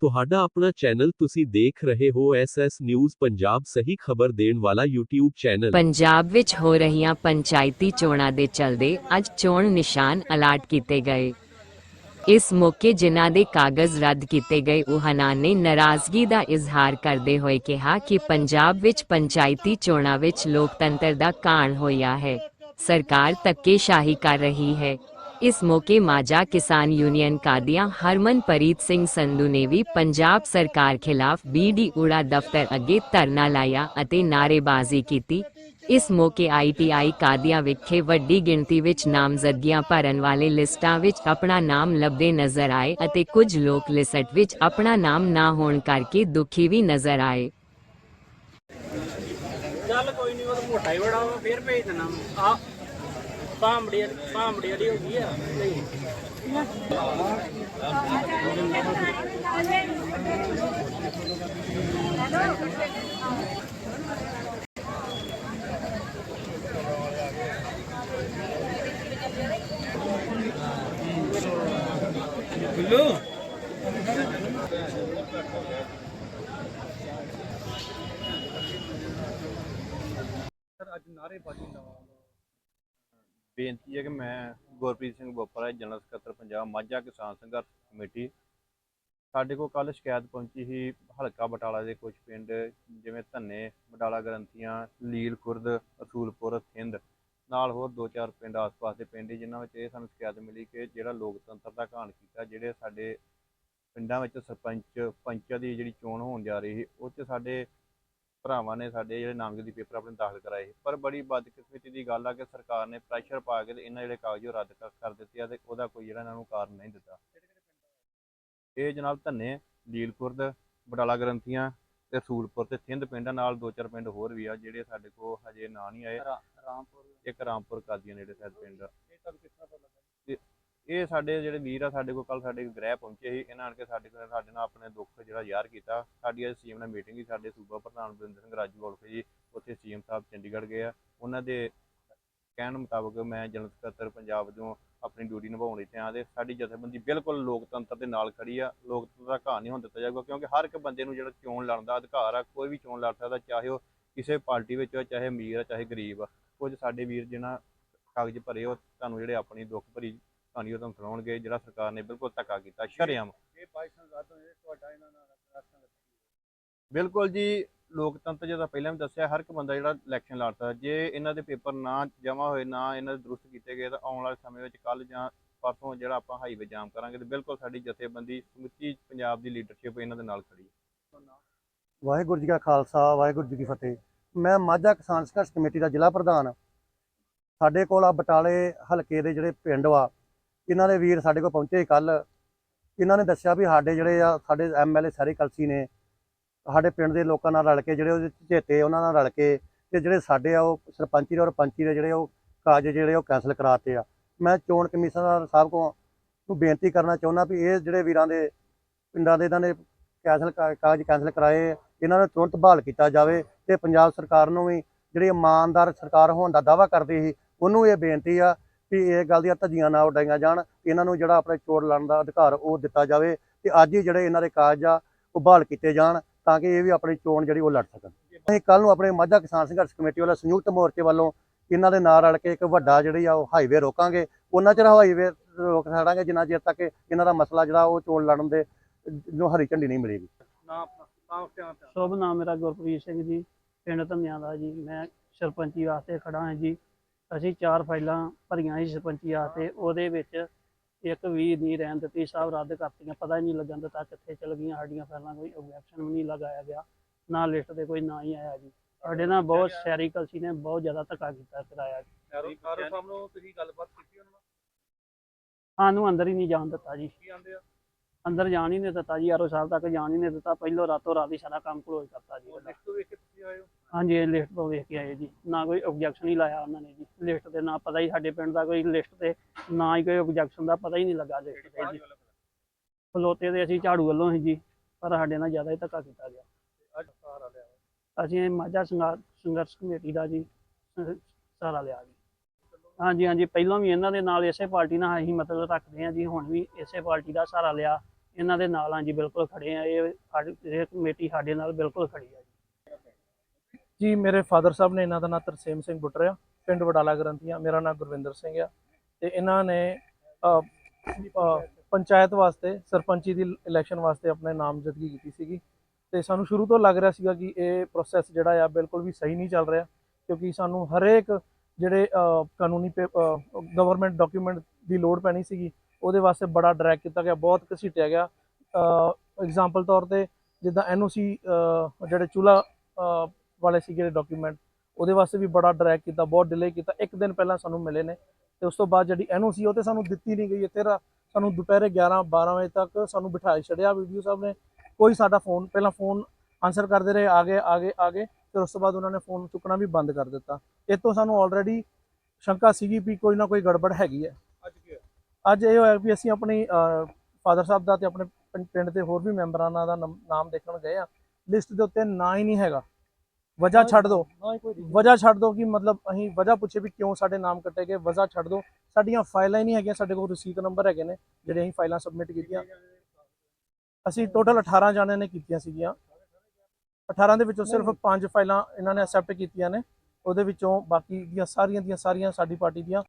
ਤੁਹਾਡਾ ਆਪਣਾ ਚੈਨਲ ਤੁਸੀਂ ਦੇਖ ਰਹੇ ਹੋ ਐਸਐਸ ਨਿਊਜ਼ ਪੰਜਾਬ ਸਹੀ ਖਬਰ ਦੇਣ ਵਾਲਾ YouTube ਚੈਨਲ। ਪੰਜਾਬ ਵਿੱਚ ਹੋ ਰਹੀਆਂ ਪੰਚਾਇਤੀ ਚੋਣਾਂ ਦੇ ਚਲਦੇ ਅੱਜ ਚੋਣ ਨਿਸ਼ਾਨ ਅਲਾਟ ਕੀਤੇ ਗਏ। ਇਸ ਮੌਕੇ ਜਿਨ੍ਹਾਂ ਦੇ ਕਾਗਜ਼ ਰੱਦ ਕੀਤੇ ਗਏ, ਉਹਨਾਂ ਨੇ ਨਾਰਾਜ਼ਗੀ ਦਾ ਇਜ਼ਹਾਰ ਕਰਦੇ ਹੋਏ ਕਿਹਾ ਕਿ ਪੰਜਾਬ ਵਿੱਚ ਪੰਚਾਇਤੀ ਚੋਣਾਂ ਵਿੱਚ ਲੋਕਤੰਤਰ ਦਾ ਕਾਣ ਹੋਇਆ ਹੈ। ਸਰਕਾਰ ਧੱਕੇਸ਼ਾਹੀ ਕਰ ਰਹੀ ਹੈ। ਇਸ ਮੌਕੇ ਮਾਝਾ ਕਿਸਾਨ ਯੂਨੀਅਨ ਕਾਦੀਆਂ ਹਰਮਨਪ੍ਰੀਤ ਸਿੰਘ ਸੰਧੂ ਨੇ ਵੀ ਪੰਜਾਬ ਸਰਕਾਰ ਖਿਲਾਫ ਬੀਡੀ ਉੜਾ ਦਫ਼ਤਰ ਅੱਗੇ ਧਰਨਾ ਲਾਇਆ ਅਤੇ ਨਾਅਰੇਬਾਜ਼ੀ ਕੀਤੀ। ਇਸ ਮੌਕੇ ਆਈਟੀਆਈ ਕਾਦੀਆਂ ਵਿਖੇ ਵੱਡੀ ਗਿਣਤੀ ਵਿੱਚ ਨਾਮਜ਼ਦਗੀਆਂ ਭਰਨ ਵਾਲੇ ਲਿਸਟਾਂ ਵਿੱਚ ਆਪਣਾ ਨਾਮ ਲੱਭਦੇ ਨਜ਼ਰ ਆਏ ਅਤੇ ਕੁਝ ਲੋਕ ਲਿਸਟ ਵਿੱਚ ਆਪਣਾ ਨਾਮ ਨਾ ਹੋਣ ਕਰਕੇ ਦੁਖੀ ਵੀ ਨਜ਼ਰ ਆਏ। ਚੱਲ ਕੋਈ ਨਹੀਂ ਉਹ ਤਾਂ ਮੋਟਾ ਹੀ ਬੜਾ ਵਾ, ਫੇਰ ਭੇਜ ਦੇਣਾ ਆ, ਭਾਂਬੜੀ ਭਾਂਬੜੀ ਵਾਲੀ ਹੋ ਗਈ ਆ, ਨਹੀਂ। ਅੱਜ ਨਾਰੇਬਾਜ਼ੀ ਲਾਵਾਂਗਾ ਬੇਨਤੀ ਹੈ ਕਿ ਮੈਂ ਗੁਰਪ੍ਰੀਤ ਸਿੰਘ ਬੋਪਰਾ, ਜਨਰਲ ਸਕੱਤਰ ਪੰਜਾਬ, ਮਾਝਾ ਕਿਸਾਨ ਸੰਘਰਸ਼ ਕਮੇਟੀ। ਸਾਡੇ ਕੋਲ ਕੱਲ ਸ਼ਿਕਾਇਤ ਪਹੁੰਚੀ ਸੀ ਹਲਕਾ ਬਟਾਲਾ ਦੇ ਕੁਝ ਪਿੰਡ, ਜਿਵੇਂ ਧੰਨੇ, ਬਟਾਲਾ ਗਰੰਤੀਆਂ ਲੀਲ ਖੁਰਦ, ਅਸੂਲਪੁਰ, ਥਿੰਦ। ਨਾਲ ਹੋਰ ਦੋ ਚਾਰ ਪਿੰਡ ਆਸ-ਪਾਸ ਦੇ ਪਿੰਡ ਜਿਨ੍ਹਾਂ ਵਿੱਚ ਇਹ ਸਾਨੂੰ ਸ਼ਿਕਾਇਤ ਮਿਲੀ ਕਿ ਜਿਹੜਾ ਲੋਕਤੰਤਰ ਦਾ ਘਾਣ ਕੀਤਾ, ਜਿਹੜੇ ਸਾਡੇ ਪਿੰਡਾਂ ਵਿੱਚ ਸਰਪੰਚ, ਪੰਚਾਂ ਦੀ ਜਿਹੜੀ ਚੋਣ ਹੋਣ ਜਾ ਰਹੀ ਸੀ, ਉਹ 'ਚ ਸਾਡੇ ਭਰਾਵਾਂ ਨੇ ਸਾਡੇ ਜਿਹੜੇ ਨਾਮਜ਼ਦਗੀ ਪੇਪਰ ਆਪਣੇ ਦਾਖਲ ਕਰਾਏ। ਪਰ ਬੜੀ ਬਦਕਿਸਮਤੀ ਦੀ ਗੱਲ ਆ ਕਿ ਸਰਕਾਰ ਨੇ ਪ੍ਰੈਸ਼ਰ ਪਾ ਕੇ ਇਹਨਾਂ ਜਿਹੜੇ ਕਾਗਜ਼ ਉਹ ਰੱਦ ਕਰ ਦਿੱਤੇ ਆ ਤੇ ਉਹਦਾ ਕੋਈ ਜਿਹੜਾ ਇਹਨਾਂ ਨੂੰ ਕਾਰਨ ਨਹੀਂ ਦਿੱਤਾ ਇਹ ਜਨਾਬ ਧੰਨੇ ਲੀਲਖੁਰਦ ਬਟਾਲਾ ਗਰੰਥੀਆਂ ਤੇ ਰਸੂਲਪੁਰ ਤੇ ਥਿੰਦ ਪਿੰਡਾਂ ਨਾਲ ਦੋ ਚਾਰ ਪਿੰਡ ਹੋਰ ਵੀ ਆ ਜਿਹੜੇ ਸਾਡੇ ਕੋਲ ਹਜੇ ਨਾਂ ਨਹੀਂ ਆਏ ਰਾਮਪੁਰ ਇੱਕ ਰਾਮਪੁਰ ਕਾਦੀਆਂ ਨੇੜੇ ਸ਼ਾਇਦ ਪਿੰਡ। ਇਹ ਤੁਹਾਨੂੰ ਕਿਸ ਤਰ੍ਹਾਂ ਪਤਾ ਲੱਗਾ ਇਹ ਸਾਡੇ ਜਿਹੜੇ ਵੀਰ ਆ, ਸਾਡੇ ਕੋਲ ਕੱਲ ਸਾਡੇ ਗ੍ਰਹਿ ਪਹੁੰਚੇ ਸੀ, ਇਹਨਾਂ ਆਣ ਕੇ ਸਾਡੇ ਕੋਲ, ਸਾਡੇ ਨਾਲ ਆਪਣੇ ਦੁੱਖ ਜਿਹੜਾ ਜ਼ਾਹਰ ਕੀਤਾ। ਸਾਡੀ ਅੱਜ ਸੀਐਮ ਨਾਲ ਮੀਟਿੰਗ ਸੀ, ਸਾਡੇ ਸੂਬਾ ਪ੍ਰਧਾਨ ਬਰਿੰਦਰ ਸਿੰਘ ਰਾਜੂ ਔਲਖ ਜੀ, ਉੱਥੇ ਸੀਐਮ ਸਾਹਿਬ ਚੰਡੀਗੜ੍ਹ ਗਏ ਆ। ਉਹਨਾਂ ਦੇ ਕਹਿਣ ਮੁਤਾਬਕ ਮੈਂ ਜਨਰਲ ਸਕੱਤਰ ਪੰਜਾਬ ਵਜੋਂ ਆਪਣੀ ਡਿਊਟੀ ਨਿਭਾਉਣ ਇੱਥੇ ਆ ਤੇ ਸਾਡੀ ਜਥੇਬੰਦੀ ਬਿਲਕੁਲ ਲੋਕਤੰਤਰ ਦੇ ਨਾਲ ਖੜੀ ਆ। ਲੋਕਤੰਤਰ ਦਾ ਘਾਣ ਨਹੀਂ ਹੋਣ ਦਿੱਤਾ ਜਾਊਗਾ, ਕਿਉਂਕਿ ਹਰ ਇੱਕ ਬੰਦੇ ਨੂੰ ਜਿਹੜਾ ਚੋਣ ਲੜਨ ਦਾ ਅਧਿਕਾਰ ਆ, ਕੋਈ ਵੀ ਚੋਣ ਲੜ ਸਕਦਾ, ਚਾਹੇ ਉਹ ਕਿਸੇ ਪਾਰਟੀ ਵਿੱਚ ਹੋਵੇ ਚਾਹੇ ਅਮੀਰ ਆ, ਚਾਹੇ ਗਰੀਬ ਆ। ਕੁਝ ਸਾਡੇ ਵੀਰ ਜਿਹਨਾਂ ਕਾਗਜ਼ ਭਰੇ ਉਹ ਤੁਹਾਨੂੰ ਜਿਹੜੇ ਆਪਣੀ ਦੁੱਖ ਭਰੀ ਕਹਾਣੀ ਉਹ ਤੁਹਾਨੂੰ ਸੁਣਾਉਣਗੇ ਜਿਹੜਾ ਸਰਕਾਰ ਨੇ ਬਿਲਕੁਲ ਧੱਕਾ ਕੀਤਾ ਸ਼ਰੇਆਮ। ਇਹ ਬਾਈਸਨ ਰੱਦ ਹੋਏ ਤੁਹਾਡਾ ਇਹਨਾਂ ਨਾਲ ਰਾਸ਼ਨ ਬਿਲਕੁਲ ਜੀ ਲੋਕਤੰਤਰ ਜਿਹਦਾ ਪਹਿਲਾਂ ਵੀ ਦੱਸਿਆ ਹਰ ਇੱਕ ਬੰਦਾ ਜਿਹੜਾ ਇਲੈਕਸ਼ਨ ਲੜ ਸਕਦਾ ਜੇ ਇਹਨਾਂ ਦੇ ਪੇਪਰ ਨਾ ਜਮ੍ਹਾਂ ਹੋਏ ਨਾ ਇਹਨਾਂ ਦੇ ਦਰੁਸਤ ਕੀਤੇ ਗਏ ਤਾਂ ਆਉਣ ਵਾਲੇ ਸਮੇਂ ਵਿੱਚ ਕੱਲ ਜਾਂ ਪਰਸੋਂ ਜਿਹੜਾ ਆਪਾਂ ਹਾਈਵੇ ਜਾਮ ਕਰਾਂਗੇ ਤੇ ਬਿਲਕੁਲ ਸਾਡੀ ਜਥੇਬੰਦੀ ਸਮੁੱਚੀ ਪੰਜਾਬ ਦੀ ਲੀਡਰਸ਼ਿਪ ਇਹਨਾਂ ਦੇ ਨਾਲ ਖੜੀ ਹੈ। ਵਾਹਿਗੁਰੂ ਜੀ ਕਾ ਖਾਲਸਾ ਵਾਹਿਗੁਰੂ ਜੀ ਕੀ ਫਤਿਹ। ਮੈਂ ਮਾਝਾ ਕਿਸਾਨ ਸੰਘਰਸ਼ ਕਮੇਟੀ ਦਾ ਜ਼ਿਲ੍ਹਾ ਪ੍ਰਧਾਨ ਸਾਡੇ ਕੋਲ ਆ ਬਟਾਲੇ ਹਲਕੇ ਦੇ ਜਿਹੜੇ ਪਿੰਡ ਵਾ ਇਹਨਾਂ ਦੇ ਵੀਰ ਸਾਡੇ ਕੋਲ ਪਹੁੰਚੇ ਕੱਲ ਇਹਨਾਂ ਨੇ ਦੱਸਿਆ ਵੀ ਸਾਡੇ ਜਿਹੜੇ ਆ, ਸਾਡੇ ਐਮਐਲਏ ਸਾਰੀ ਕਲਸੀ ਨੇ, ਸਾਡੇ ਪਿੰਡ ਦੇ ਲੋਕਾਂ ਨਾਲ ਰਲ ਕੇ ਜਿਹੜੇ ਉਹਦੇ ਝੇਤੇ ਉਹਨਾਂ ਨਾਲ ਰਲ ਕੇ ਤੇ ਜਿਹੜੇ ਸਾਡੇ ਆ ਉਹ ਸਰਪੰਚੀ ਦੇ ਔਰ ਪੰਚੀ ਦੇ ਜਿਹੜੇ ਉਹ ਕਾਜ ਜਿਹੜੇ ਉਹ ਕੈਂਸਲ ਕਰਾਤੇ ਆ। ਮੈਂ ਚੋਣ ਕਮਿਸ਼ਨਰ ਸਾਹਿਬ ਕੋ ਨੂੰ ਬੇਨਤੀ ਕਰਨਾ ਚਾਹੁੰਦਾ ਵੀ ਇਹ ਜਿਹੜੇ ਵੀਰਾਂ ਦੇ ਪਿੰਡਾਂ ਦੇ ਇਹਨਾਂ ਨੇ ਕੈਂਸਲ ਕਾਗਜ਼ ਕੈਂਸਲ ਕਰਾਏ, ਇਹਨਾਂ ਨੂੰ ਤੁਰੰਤ ਬਹਾਲ ਕੀਤਾ ਜਾਵੇ ਤੇ ਪੰਜਾਬ ਸਰਕਾਰ ਨੂੰ ਵੀ ਜਿਹੜੀ ਇਮਾਨਦਾਰ ਸਰਕਾਰ ਹੋਣ ਦਾ ਦਾਅਵਾ ਕਰਦੀ ਸੀ, ਉਹਨੂੰ ਇਹ ਬੇਨਤੀ ਆ ਵੀ ਇਹ ਗੱਲ ਦੀਆਂ ਧੱਜੀਆਂ ਨਾ ਉਡਾਈਆਂ ਜਾਣ ਇਹਨਾਂ ਨੂੰ ਜਿਹੜਾ ਆਪਣੇ ਚੋਣ ਲੜਨ ਦਾ ਅਧਿਕਾਰ ਉਹ ਦਿੱਤਾ ਜਾਵੇ ਤੇ ਅੱਜ ਹੀ ਜਿਹੜੇ ਇਹਨਾਂ ਦੇ ਕਾਗਜ਼ ਆ ਉਹ ਬਹਾਲ ਕੀਤੇ ਜਾਣ ਤਾਂ ਕਿ ਇਹ ਵੀ ਆਪਣੀ ਚੋਣ ਜਿਹੜੀ ਉਹ ਲੜ ਸਕਣ। ਅਸੀਂ ਕੱਲ ਨੂੰ ਆਪਣੇ ਮਾਝਾ ਕਿਸਾਨ ਸੰਘਰਸ਼ ਕਮੇਟੀ ਵੱਲੋਂ ਸੰਯੁਕਤ ਮੋਰਚੇ ਵੱਲੋਂ ਇਹਨਾਂ ਦੇ ਨਾਲ ਰਲ ਕੇ ਇੱਕ ਵੱਡਾ ਜਿਹੜੀ ਆ ਉਹ ਹਾਈਵੇ ਰੋਕਾਂਗੇ। ਉਹਨਾਂ ਚਿਰ ਹਾਈਵੇ ਰੋਕ ਛੱਡਾਂਗੇ ਜਿੰਨਾ ਚਿਰ ਤੱਕ ਇਹਨਾਂ ਦਾ ਮਸਲਾ ਜਿਹੜਾ ਉਹ ਚੋਣ ਲੜਨ ਦੇ ਨੂੰ ਹਰੀ ਝੰਡੀ ਨਹੀਂ ਮਿਲੇਗੀ। ਸ਼ੁਭ ਨਾਮ ਮੇਰਾ ਗੁਰਪ੍ਰੀਤ ਸਿੰਘ ਜੀ ਪਿੰਡ ਧੰਨਿਆਂ ਦਾ ਜੀ। ਮੈਂ ਸਰਪੰਚੀ ਵਾਸਤੇ ਖੜਾ ਹਾਂ ਜੀ। ਅਸੀਂ ਚਾਰ ਫਾਈਲਾਂ ਭਰੀਆਂ ਸੀ ਸਰਪੰਚੀ ਵਾਸਤੇ ਉਹਦੇ ਵਿੱਚ ਇੱਕ ਵੀ ਨਹੀਂ ਰਹਿਣ ਦਿੱਤੀ ਸਭ ਰੱਦ ਕਰਤੀਆਂ। ਪਤਾ ਹੀ ਨਹੀਂ ਲੱਗਣ ਦਿੱਤਾ ਕਿੱਥੇ ਚਲ ਗਈਆਂ ਸਾਡੀਆਂ ਫਾਈਲਾਂ ਕੋਈ ਓਬਜੈਕਸ਼ਨ ਵੀ ਨਹੀਂ ਲਗਾਇਆ ਗਿਆ ਨਾ ਲਿਸਟ ਤੇ ਕੋਈ ਨਾ ਹੀ ਆਇਆ ਜੀ। ਸਾਡੇ ਨਾਲ ਬਹੁਤ ਸ਼ਹਿਰੀ ਕਲਸੀ ਨੇ ਬਹੁਤ ਜ਼ਿਆਦਾ ਧੱਕਾ ਕੀਤਾ ਕਰਾਇਆ ਜੀ। ਸਾਹਿਬ ਨੂੰ। ਤੁਸੀਂ ਗੱਲਬਾਤ ਕੀਤੀ ਉਹਨਾਂ ਨਾਲ? ਸਾਨੂੰ ਅੰਦਰ ਹੀ ਨਹੀਂ ਜਾਣ ਦਿੱਤਾ ਜੀ। ਕੀ ਆਂਦੇ ਆ? ਅੰਦਰ ਜਾਣ ਹੀ ਨਹੀਂ ਦਿੱਤਾ ਜੀ ਆਰੋ ਸਾਹਿਬ ਤੱਕ ਜਾਣ ਹੀ ਨਹੀਂ ਦਿੱਤਾ। ਪਹਿਲੋਂ ਰਾਤੋਂ ਰਾਤ ਹੀ ਸਾਰਾ ਕੰਮ ਕਲੋਜ਼ ਕਰਤਾ ਜੀ। ਲਿਸਟ ਤੋਂ ਵੇਖ ਕੇ ਤੁਸੀਂ ਆਏ ਹੋ? ਹਾਂਜੀ ਲਿਸਟ ਤੋਂ ਵੇਖ ਕੇ ਆਏ ਜੀ। ਨਾ ਕੋਈ ਆਬਜੈਕਸ਼ਨ ਹੀ ਲਾਇਆ ਉਹਨਾਂ ਨੇ ਜੀ। ਲਿਸਟ ਤੇ ਨਾ ਪਤਾ ਹੀ ਸਾਡੇ ਪਿੰਡ ਦਾ ਕੋਈ ਲਿਸਟ ਤੇ, ਨਾ ਹੀ ਕੋਈ ਆਬਜੈਕਸ਼ਨ ਦਾ ਪਤਾ ਹੀ ਨਹੀਂ ਲੱਗਾ ਲਿਸਟ ਤੇ ਜੀ। ਖਲੋਤੇ ਦੇ ਅਸੀਂ ਝਾੜੂ ਵੱਲੋਂ ਸੀ ਜੀ, ਪਰ ਸਾਡੇ ਨਾਲ ਜ਼ਿਆਦਾ ਹੀ ਧੱਕਾ ਕੀਤਾ ਗਿਆ। ਅਸੀਂ ਮਾਝਾ ਸੰਘਰਸ਼ ਕਮੇਟੀ ਦਾ ਜੀ ਸਹਾਰਾ ਲਿਆ ਜੀ। ਹਾਂਜੀ ਹਾਂਜੀ, ਪਹਿਲਾਂ ਵੀ ਇਹਨਾਂ ਦੇ ਨਾਲ ਇਸੇ ਪਾਰਟੀ ਨਾਲ ਅਸੀਂ ਮਤਲਬ ਰੱਖਦੇ ਹਾਂ ਜੀ, ਹੁਣ ਵੀ ਇਸੇ ਪਾਰਟੀ ਦਾ ਸਹਾਰਾ ਲਿਆ। ਇਹਨਾਂ ਦੇ ਨਾਲ ਹਾਂ ਜੀ, ਬਿਲਕੁਲ ਖੜੇ ਆ ਇਹ ਇਹ ਕਮੇਟੀ ਸਾਡੇ ਨਾਲ ਬਿਲਕੁਲ ਖੜੀ ਆ ਜੀ। ਜੀ, ਮੇਰੇ ਫਾਦਰ ਸਾਹਿਬ ਨੇ ਇਹਨਾਂ ਦਾ ਨਾਮ ਤਰਸੇਮ ਸਿੰਘ ਬੁੱਟਰਿਆ। ਪਿੰਡ ਵਡਾਲਾ ਗ੍ਰੰਥੀਆਂ ਮੇਰਾ ਨਾਮ ਗੁਰਵਿੰਦਰ ਸਿੰਘ ਆ ਤੇ ਇਹਨਾਂ ਨੇ ਪੰਚਾਇਤ ਵਾਸਤੇ ਸਰਪੰਚੀ ਦੀ ਇਲੈਕਸ਼ਨ ਵਾਸਤੇ ਆਪਣੇ ਨਾਮਜ਼ਦਗੀ ਕੀਤੀ ਸੀਗੀ ਤੇ ਸਾਨੂੰ ਸ਼ੁਰੂ ਤੋਂ ਲੱਗ ਰਿਹਾ ਸੀਗਾ ਕਿ ਇਹ ਪ੍ਰੋਸੈਸ ਜਿਹੜਾ ਆ ਬਿਲਕੁਲ ਵੀ ਸਹੀ ਨਹੀਂ ਚੱਲ ਰਿਹਾ ਕਿਉਂਕਿ ਸਾਨੂੰ ਹਰੇਕ ਜਿਹੜੇ ਅ, ਕਾਨੂੰਨੀ ਗਵਰਨਮੈਂਟ ਡਾਕੂਮੈਂਟ ਦੀ ਲੋੜ ਪੈਣੀ ਸੀਗੀ ਉਹਦੇ ਵਾਸਤੇ ਬੜਾ ਡਰੈਗ ਕੀਤਾ ਗਿਆ ਬਹੁਤ ਘਸੀਟਿਆ ਗਿਆ। ਐਗਜ਼ਾਮਪਲ ਤੌਰ ਤੇ ਜਿੱਦਾਂ ਐਨਓਸੀ ਜਿਹੜੇ ਚੂਲਾ ਵਾਲੇ ਸੀਗੇ ਡਾਕੂਮੈਂਟ ਉਹਦੇ ਵਾਸਤੇ ਵੀ ਬੜਾ ਡਰੈਗ ਕੀਤਾ ਬਹੁਤ ਡਿਲੇ ਕੀਤਾ। ਇੱਕ ਦਿਨ ਪਹਿਲਾਂ ਸਾਨੂੰ ਮਿਲੇ ਨੇ ਤੇ ਉਸ ਤੋਂ ਬਾਅਦ ਜਿਹੜੀ ਐਨਓਸੀ ਉਹ ਤੇ ਸਾਨੂੰ ਦਿੱਤੀ ਨਹੀਂ ਗਈ। ਇੱਥੇ ਸਾਨੂੰ ਦੁਪਹਿਰੇ 11 12 ਵਜੇ ਤੱਕ ਸਾਨੂੰ ਬਿਠਾਈ ਛੜਿਆ ਵੀਡੀਓ ਸਾਹਿਬ ਨੇ। ਕੋਈ ਸਾਡਾ ਫੋਨ ਪਹਿਲਾਂ ਫੋਨ ਆਨਸਰ ਕਰਦੇ ਰਹੇ ਆਗੇ ਆਗੇ ਆਗੇ। ਫਿਰ ਉਸ ਤੋਂ ਬਾਅਦ ਉਹਨਾਂ ਨੇ ਫੋਨ ਚੁੱਕਣਾ ਵੀ ਬੰਦ ਕਰ ਦਿੱਤਾ। ਇਹ ਤੋਂ ਸਾਨੂੰ ਆਲਰੇਡੀ ਸ਼ੰਕਾ ਸੀਗੀ ਵੀ ਕੋਈ ਨਾ ਕੋਈ ਗੜਬੜ ਹੈਗੀ ਹੈ। ਅੱਜ ਕੀ ਅੱਜ ਇਹ ਹੋਇਆ ਵੀ ਅਸੀਂ ਆਪਣੀ ਫਾਦਰ ਸਾਹਿਬ ਦਾ ਤੇ ਆਪਣੇ ਪਿੰਡ ਦੇ ਹੋਰ ਵੀ ਮੈਂਬਰਾਂ ਦਾ ਨਾਮ ਦੇਖਣ ਗਏ ਆ। ਲਿਸਟ ਦੇ ਉੱਤੇ ਨਾਂ ਹੀ ਨਹੀਂ ਹੈਗਾ। ਵਜ੍ਹਾ ਛੱਡ ਦਿਓ ਵਜ੍ਹਾ ਛੱਡ ਦਿਓ ਕਿ ਮਤਲਬ ਅਸੀਂ ਵਜ੍ਹਾ ਪੁੱਛੇ ਵੀ ਕਿਉਂ ਸਾਡੇ ਨਾਮ ਕੱਟੇ ਗਏ ਵਜ੍ਹਾ ਛੱਡ ਦਿਓ ਸਾਡੀਆਂ ਫਾਈਲਾਂ ਹੀ ਨਹੀਂ ਹੈਗੀਆਂ ਸਾਡੇ ਕੋਲ ਰਸੀਦ ਨੰਬਰ ਹੈਗੇ ਨੇ ਜਿਹੜੇ ਅਸੀਂ ਫਾਈਲਾਂ ਸਬਮਿਟ ਕੀਤੀਆਂ। ਅਸੀਂ ਟੋਟਲ 18 ਜਾਣਿਆਂ ਨੇ ਕੀਤੀਆਂ ਸੀਗੀਆਂ। 18 ਦੇ ਵਿੱਚੋਂ ਸਿਰਫ 5 ਫਾਈਲਾਂ ਇਹਨਾਂ ਨੇ ਅਸੈਪਟ ਕੀਤੀਆਂ ਨੇ। ਉਹਦੇ ਵਿੱਚੋਂ ਬਾਕੀ ਦੀਆਂ ਸਾਰੀਆਂ ਦੀਆਂ ਸਾਰੀਆਂ ਸਾਡੀ ਪਾਰਟੀ ਦੀਆਂ